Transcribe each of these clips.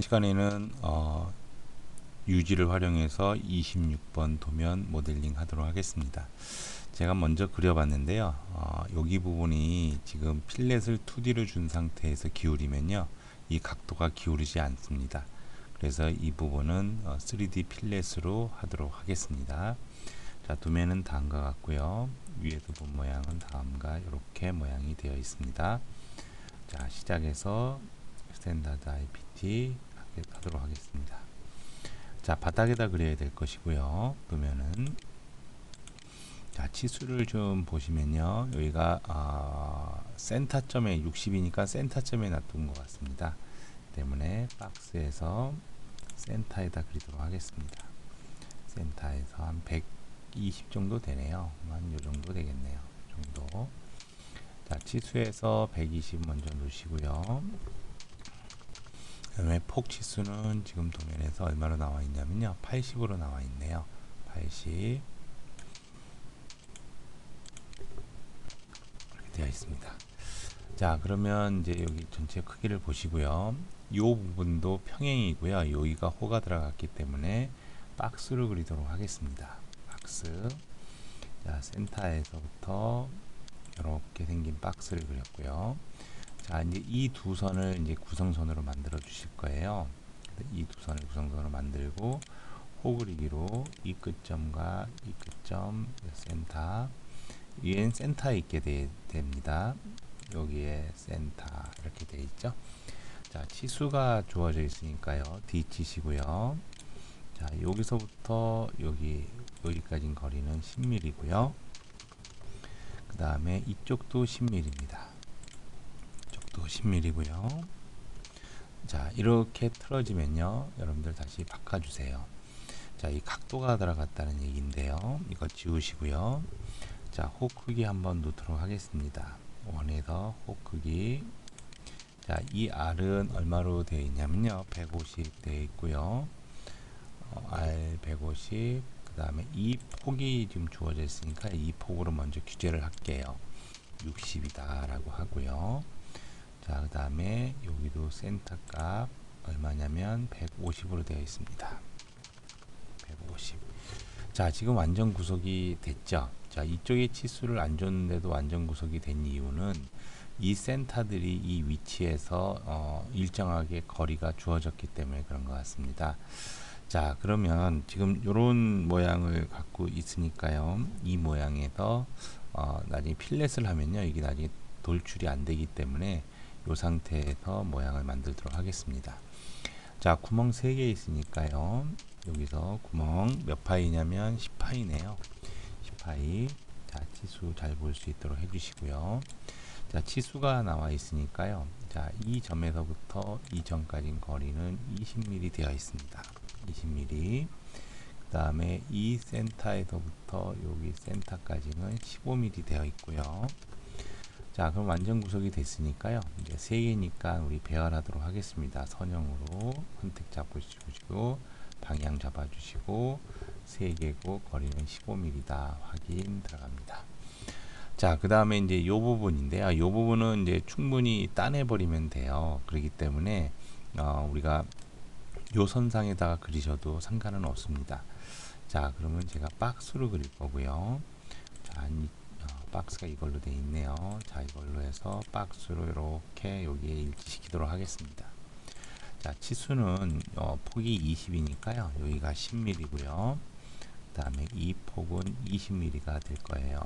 시간에는 어, 유지를 활용해서 26번 도면 모델링 하도록 하겠습니다. 제가 먼저 그려봤는데요. 어, 여기 부분이 지금 필렛을 2D로 준 상태에서 기울이면요. 이 각도가 기울이지 않습니다. 그래서 이 부분은 어, 3D 필렛으로 하도록 하겠습니다. 자, 두면은 다음과 같고요. 위에도 본 모양은 다음과 이렇게 모양이 되어 있습니다. 자, 시작해서 스탠다드 IPT 하도록 하겠습니다. 자, 바닥에다 그려야 될 것이고요. 그러면은 자, 치수를 좀 보시면요. 여기가 어, 센터점에 60이니까 센터점에 놔둔 것 같습니다. 때문에 박스에서 센터에다 그리도록 하겠습니다. 센터에서 한 120 정도 되네요. 한 요 정도 되겠네요. 정도. 자, 치수에서 120 먼저 놓으시고요. 그 다음에 폭 치수는 지금 도면에서 얼마로 나와 있냐면요. 80으로 나와 있네요. 80 이렇게 되어 있습니다. 자, 그러면 이제 여기 전체 크기를 보시고요. 이 부분도 평행이고요. 여기가 호가 들어갔기 때문에 박스로 그리도록 하겠습니다. 박스. 자, 센터에서부터 이렇게 생긴 박스를 그렸고요. 자, 이제 이 두 선을 이제 구성선으로 만들어 주실 거예요. 이 두 선을 구성선으로 만들고 호 그리기로 이 끝점과 이 끝점 센터 위엔 센터에 있게 되, 됩니다. 여기에 센터 이렇게 돼 있죠. 자, 치수가 주어져 있으니까요. D 치시고요. 자, 여기서부터 여기 여기까지 거리는 10mm고요. 그 다음에 이쪽도 10mm입니다. 이쪽도 10mm고요. 자, 이렇게 틀어지면요. 여러분들 다시 바꿔 주세요. 자, 이 각도가 들어갔다는 얘기인데요. 이거 지우시고요. 자, 호 크기 한번 놓도록 하겠습니다. 원에서 호 크기. 자, 이 R은 얼마로 되어 있냐면요. 150 되어 있고요. 어, R 150. 그 다음에 이 폭이 지금 주어져 있으니까 이 폭으로 먼저 규제를 할게요. 60이다 라고 하고요. 자, 그 다음에 여기도 센터 값 얼마냐면 150으로 되어 있습니다. 150. 자, 지금 완전 구속이 됐죠. 자, 이쪽에 치수를 안 줬는데도 완전 구속이 된 이유는 이 센터들이 이 위치에서 어, 일정하게 거리가 주어졌기 때문에 그런 것 같습니다. 자, 그러면 지금 이런 모양을 갖고 있으니까요. 이 모양에서 어, 나중에 필렛을 하면요. 이게 나중에 돌출이 안 되기 때문에 이 상태에서 모양을 만들도록 하겠습니다. 자, 구멍 3개 있으니까요. 여기서 구멍 몇 파이냐면 10파이네요. 10파이. 자, 치수 잘 볼 수 있도록 해주시고요. 자, 치수가 나와 있으니까요. 자, 이 점에서부터 이 점까지 거리는 20mm 되어 있습니다. 20mm. 그 다음에 이 센터에서부터 여기 센터까지는 15mm 되어 있고요. 자, 그럼 완전 구속이 됐으니까요. 이제 세 개니까 우리 배열하도록 하겠습니다. 선형으로 선택 잡으시고 방향 잡아주시고 세 개고 거리는 15mm다 확인 들어갑니다. 자, 그 다음에 이제 이 부분인데요. 이 부분은 이제 충분히 따내 버리면 돼요. 그렇기 때문에 어, 우리가 요 선상에다가 그리셔도 상관은 없습니다. 자, 그러면 제가 박스로 그릴 거고요. 자, 박스가 이걸로 되어 있네요. 자, 이걸로 해서 박스로 이렇게 여기에 일치시키도록 하겠습니다. 자, 치수는 어, 폭이 20이니까요. 여기가 10mm고요. 그 다음에 이 폭은 20mm가 될 거예요.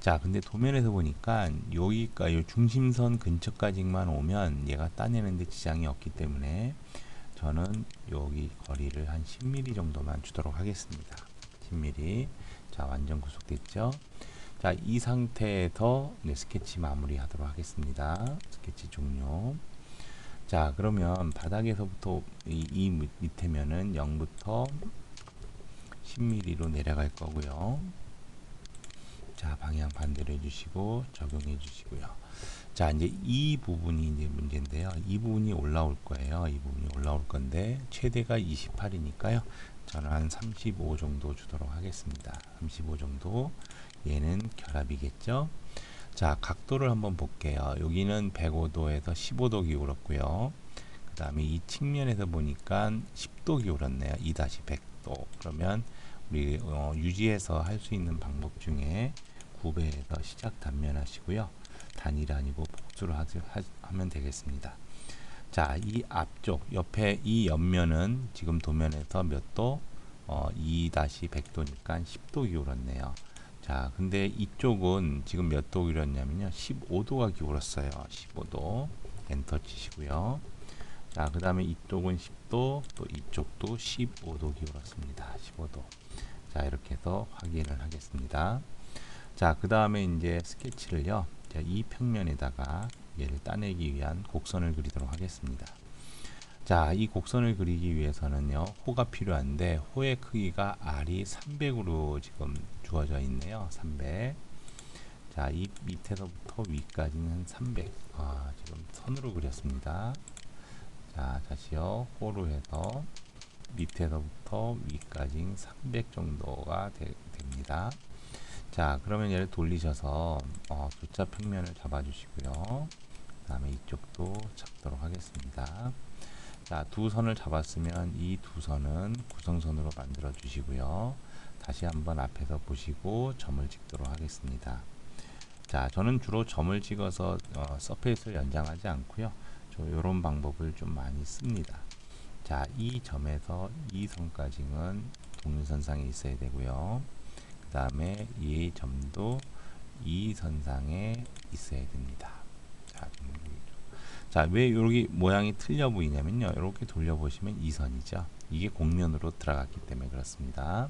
자, 근데 도면에서 보니까 여기가 요 중심선 근처까지만 오면 얘가 따내는데 지장이 없기 때문에 저는 여기 거리를 한 10mm 정도만 주도록 하겠습니다. 10mm. 자, 완전 구속됐죠? 자, 이 상태에서 네, 스케치 마무리 하도록 하겠습니다. 스케치 종료. 자, 그러면 바닥에서부터 이, 이 밑에면은 0부터 10mm로 내려갈 거고요. 자, 방향 반대로 해주시고 적용해 주시고요. 자, 이제 이 부분이 이제 문제인데요. 이 부분이 올라올 거예요. 이 부분이 올라올 건데 최대가 28이니까요. 저는 한 35 정도 주도록 하겠습니다. 35 정도. 얘는 결합이겠죠. 자, 각도를 한번 볼게요. 여기는 105도에서 15도 기울었고요. 그그 다음에 이 측면에서 보니까 10도 기울었네요. 2-100도. 그러면 우리 어, 유지해서 할 수 있는 방법 중에 9배에서 시작 단면 하시고요. 단일 아니고 복수를 하, 면 되겠습니다. 자, 이 앞쪽 옆에 이 옆면은 지금 도면에서 몇 도? 어, 2-100도니까 10도 기울었네요. 자, 근데 이쪽은 지금 몇 도 기울었냐면요. 15도가 기울었어요. 15도. 엔터 치시고요. 자, 그 다음에 이쪽은 10도, 또 이쪽도 15도 기울었습니다. 15도. 자, 이렇게 해서 확인을 하겠습니다. 자, 그 다음에 이제 스케치를요. 자, 이 평면에다가 얘를 따내기 위한 곡선을 그리도록 하겠습니다. 자, 이 곡선을 그리기 위해서는요, 호가 필요한데, 호의 크기가 R이 300으로 지금 주어져 있네요. 300. 자, 이 밑에서부터 위까지는 300. 아, 지금 선으로 그렸습니다. 자, 다시요, 호로 해서 밑에서부터 위까지 300 정도가 되, 됩니다. 자, 그러면 얘를 돌리셔서, 어, 교차 평면을 잡아주시고요. 그 다음에 이쪽도 잡도록 하겠습니다. 자, 두 선을 잡았으면 이 두 선은 구성선으로 만들어 주시고요. 다시 한번 앞에서 보시고 점을 찍도록 하겠습니다. 자, 저는 주로 점을 찍어서 어, 서페이스를 연장하지 않고요. 이런 방법을 좀 많이 씁니다. 자, 이 점에서 이 선까지는 동일선상에 있어야 되고요. 그 다음에 이 점도 이 선상에 있어야 됩니다. 자, 자, 왜 여기 모양이 틀려 보이냐면요. 이렇게 돌려보시면 이 선이죠. 이게 곡면으로 들어갔기 때문에 그렇습니다.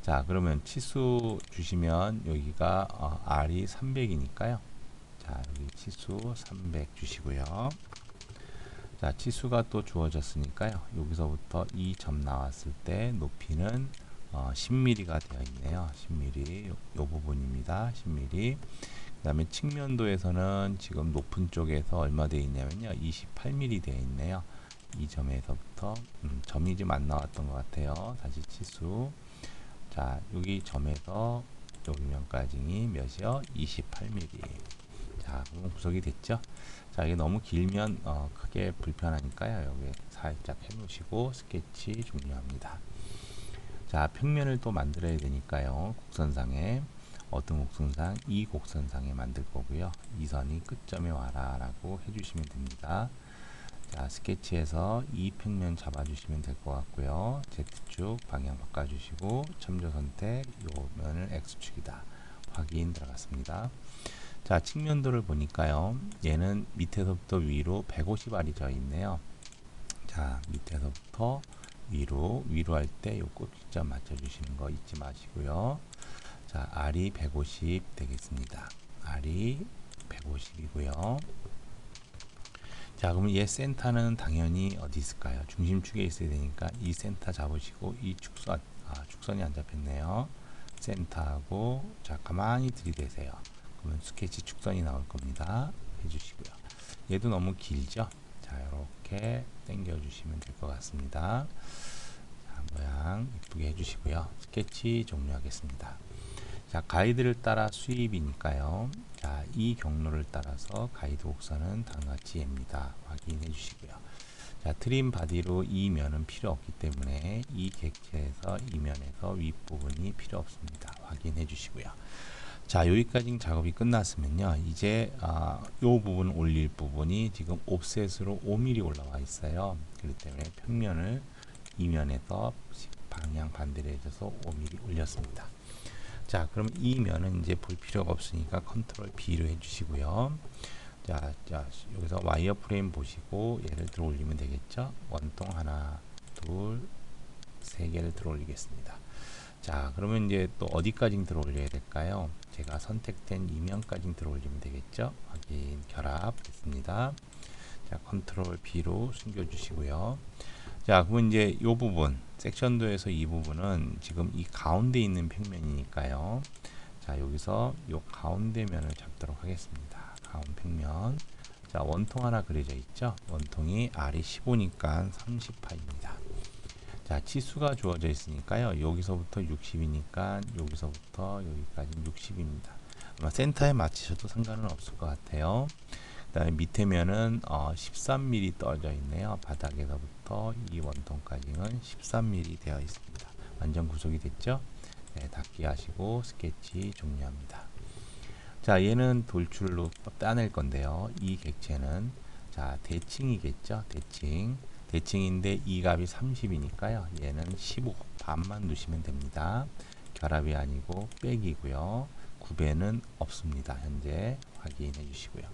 자, 그러면 치수 주시면 여기가 어, R이 300이니까요. 자, 여기 치수 300 주시고요. 자, 치수가 또 주어졌으니까요. 여기서부터 이점 나왔을 때 높이는 어, 10mm가 되어 있네요. 10mm 요, 요 부분입니다. 10mm 그 다음에 측면도에서는 지금 높은 쪽에서 얼마 되어 있냐면요. 28mm 되어 있네요. 이 점에서부터 음, 점이 좀 안 나왔던 것 같아요. 다시 치수. 자 여기 점에서 여기 면까지 몇이요? 28mm 자 그럼 구석이 됐죠? 자 이게 너무 길면 어, 크게 불편하니까요. 여기 살짝 해 놓으시고 스케치 종료합니다. 자 평면을 또 만들어야 되니까요. 곡선상에 어떤 곡선상 이 곡선상에 만들 거고요. 이 선이 끝점에 와라 라고 해주시면 됩니다. 자 스케치에서 이 평면 잡아주시면 될 것 같고요. Z축 방향 바꿔주시고 첨조 선택 요 면을 X축이다. 확인 들어갔습니다. 자 측면도를 보니까요. 얘는 밑에서부터 위로 150R이 져 있네요. 자 밑에서부터 위로 위로 할 때 요 꼭지점 맞춰주시는 거 잊지 마시고요. 자, R이 150 되겠습니다. R이 150이고요. 자, 그러면 얘 센터는 당연히 어디 있을까요? 중심축에 있어야 되니까 이 센터 잡으시고 이 축선, 아, 축선이 안 잡혔네요. 센터하고 자, 가만히 들이대세요. 그러면 스케치 축선이 나올 겁니다. 해주시고요. 얘도 너무 길죠? 자, 이렇게 당겨 주시면 될 것 같습니다. 자, 모양 이쁘게 해주시고요. 스케치 종료하겠습니다. 자, 가이드를 따라 수입이니까요. 자, 이 경로를 따라서 가이드 곡선은 다음같이 입니다. 확인해 주시고요. 자, 트림 바디로 이 면은 필요 없기 때문에 이 객체에서 이 면에서 윗부분이 필요 없습니다. 확인해 주시고요. 자, 여기까지 작업이 끝났으면요. 이제 아, 요 부분 올릴 부분이 지금 옵셋으로 5mm 올라와 있어요. 그렇기 때문에 평면을 이면에서 방향 반대로 해줘서 5mm 올렸습니다. 자, 그럼 이 면은 이제 볼 필요가 없으니까 컨트롤 B로 해주시고요. 자, 자, 여기서 와이어 프레임 보시고 얘를 들어 올리면 되겠죠? 원통 하나, 둘, 세 개를 들어 올리겠습니다. 자, 그러면 이제 또 어디까지 들어 올려야 될까요? 제가 선택된 이면까지 들어 올리면 되겠죠? 확인, 결합 됐습니다. 자, 컨트롤 B로 숨겨 주시고요. 자, 그러면 이제 이 부분, 섹션도에서 이 부분은 지금 이 가운데 있는 평면이니까요. 자, 여기서 이 가운데 면을 잡도록 하겠습니다. 가운 평면. 자, 원통 하나 그려져 있죠? 원통이 R이 15니까 30파입니다. 자, 치수가 주어져 있으니까요. 여기서부터 60이니까 여기서부터 여기까지 60입니다. 아마 센터에 맞추셔도 상관은 없을 것 같아요. 그다음에 밑에 면은 어, 13mm 떠져 있네요. 바닥에서부터 이 원통까지는 13mm 되어 있습니다. 완전 구속이 됐죠? 네, 닫기 하시고 스케치 종료합니다. 자, 얘는 돌출로 따낼 건데요. 이 객체는 자, 대칭이겠죠? 대칭. 대칭인데 이 값이 30이니까요. 얘는 15 반만 두시면 됩니다. 결합이 아니고 백이고요. 9배는 없습니다. 현재 확인해 주시고요.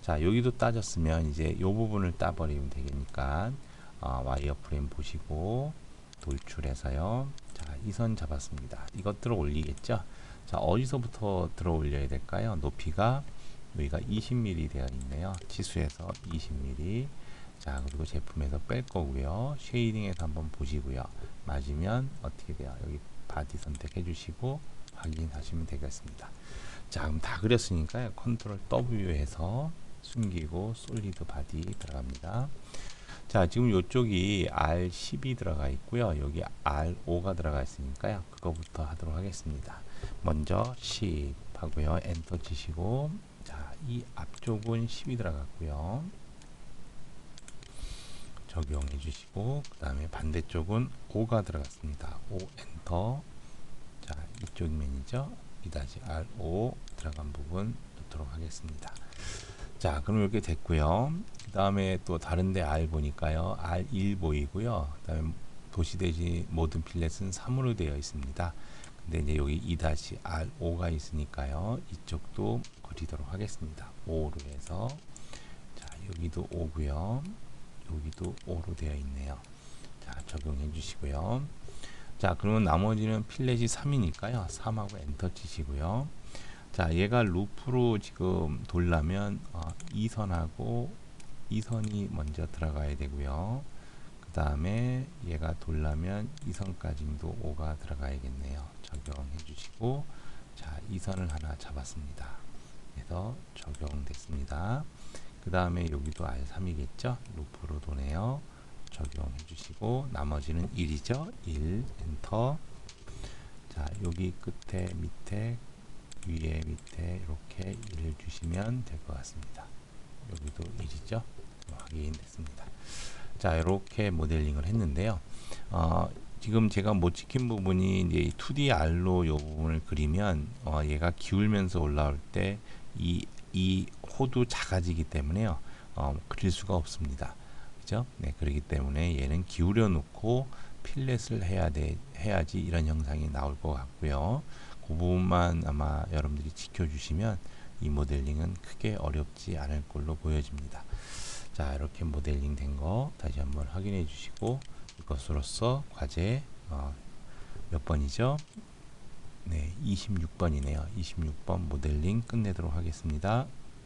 자, 여기도 따졌으면 이제 이 부분을 따버리면 되니까 어, 와이어 프레임 보시고 돌출해서요. 자, 이 선 잡았습니다. 이것들을 올리겠죠? 자, 어디서부터 들어 올려야 될까요? 높이가 여기가 20mm 되어 있네요. 치수에서 20mm. 자, 그리고 제품에서 뺄 거고요. 쉐이딩에서 한번 보시고요. 맞으면 어떻게 돼요? 여기 바디 선택해 주시고 확인하시면 되겠습니다. 자, 그럼 다 그렸으니까요. 컨트롤 W 해서 숨기고 솔리드 바디 들어갑니다. 자, 지금 이쪽이 R10이 들어가 있고요. 여기 R5가 들어가 있으니까요. 그거부터 하도록 하겠습니다. 먼저 10 하고요. 엔터 치시고 자, 이 앞쪽은 10이 들어갔고요. 적용해 주시고 그 다음에 반대쪽은 5가 들어갔습니다. 5 엔터 자 이쪽 면이죠. 2-R5 들어간 부분 넣도록 하겠습니다. 자 그럼 이렇게 됐고요. 그 다음에 또 다른데 R 보니까요. R1 보이고요. 그 다음에 도시대지 모든 필렛은 3으로 되어 있습니다. 근데 이제 여기 2-R5가 있으니까요. 이쪽도 그리도록 하겠습니다. 5로 해서 자 여기도 5고요. 여기도 5로 되어 있네요. 자, 적용해 주시고요. 자, 그러면 나머지는 필렛이 3이니까요. 3하고 엔터 치시고요. 자, 얘가 루프로 지금 돌려면 어, 2선하고 2선이 먼저 들어가야 되고요. 그 다음에 얘가 돌려면 2선까지도 5가 들어가야겠네요. 적용해 주시고 자, 2선을 하나 잡았습니다. 그래서 적용됐습니다. 그 다음에 여기도 R3이겠죠? 루프로 도네요. 적용해 주시고 나머지는 1이죠? 1 엔터 자 여기 끝에 밑에 위에 밑에 이렇게 1을 주시면 될 것 같습니다. 여기도 1이죠? 확인됐습니다. 자 이렇게 모델링을 했는데요. 어, 지금 제가 못 지킨 부분이 이제 2DR로 이 부분을 그리면 어, 얘가 기울면서 올라올 때 이 이 호도 작아지기 때문에요. 어, 그릴 수가 없습니다. 그죠? 네, 그렇기 때문에 얘는 기울여 놓고 필렛을 해야 돼, 해야지 이런 형상이 나올 것 같고요. 그 부분만 아마 여러분들이 지켜주시면 이 모델링은 크게 어렵지 않을 걸로 보여집니다. 자, 이렇게 모델링 된 거 다시 한번 확인해 주시고 이것으로서 과제 어, 몇 번이죠? 네, 26번이네요. 26번 모델링 끝내도록 하겠습니다.